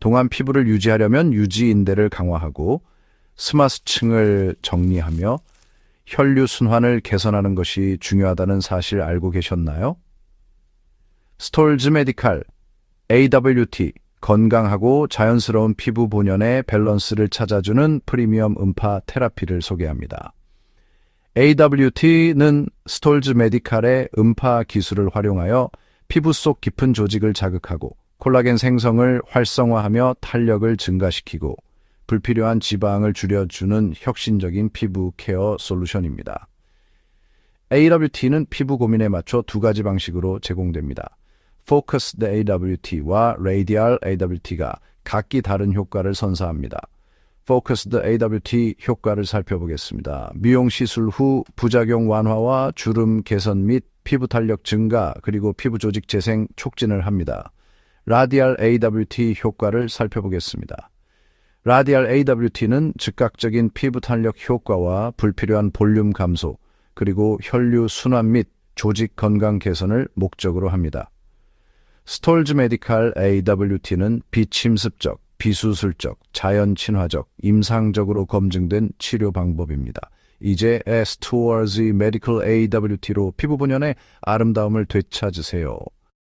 동안 피부를 유지하려면 유지인대를 강화하고 스마스층을 정리하며 혈류 순환을 개선하는 것이 중요하다는 사실 알고 계셨나요? 스톨즈 메디칼 AWT 건강하고 자연스러운 피부 본연의 밸런스를 찾아주는 프리미엄 음파 테라피를 소개합니다. AWT는 스톨즈 메디칼의 음파 기술을 활용하여 피부 속 깊은 조직을 자극하고 콜라겐 생성을 활성화하며 탄력을 증가시키고 불필요한 지방을 줄여주는 혁신적인 피부 케어 솔루션입니다. AWT는 피부 고민에 맞춰 두 가지 방식으로 제공됩니다. Focused AWT와 Radial AWT가 각기 다른 효과를 선사합니다. Focused AWT 효과를 살펴보겠습니다. 미용 시술 후 부작용 완화와 주름 개선 및 피부 탄력 증가 그리고 피부 조직 재생 촉진을 합니다. Radial AWT 효과를 살펴보겠습니다. Radial AWT는 즉각적인 피부 탄력 효과와 불필요한 볼륨 감소 그리고 혈류 순환 및 조직 건강 개선을 목적으로 합니다. 스톨즈 메디칼 AWT는 비침습적, 비수술적, 자연 친화적, 임상적으로 검증된 치료 방법입니다. 이제 S Towards Medical AWT로 피부 본연의 아름다움을 되찾으세요.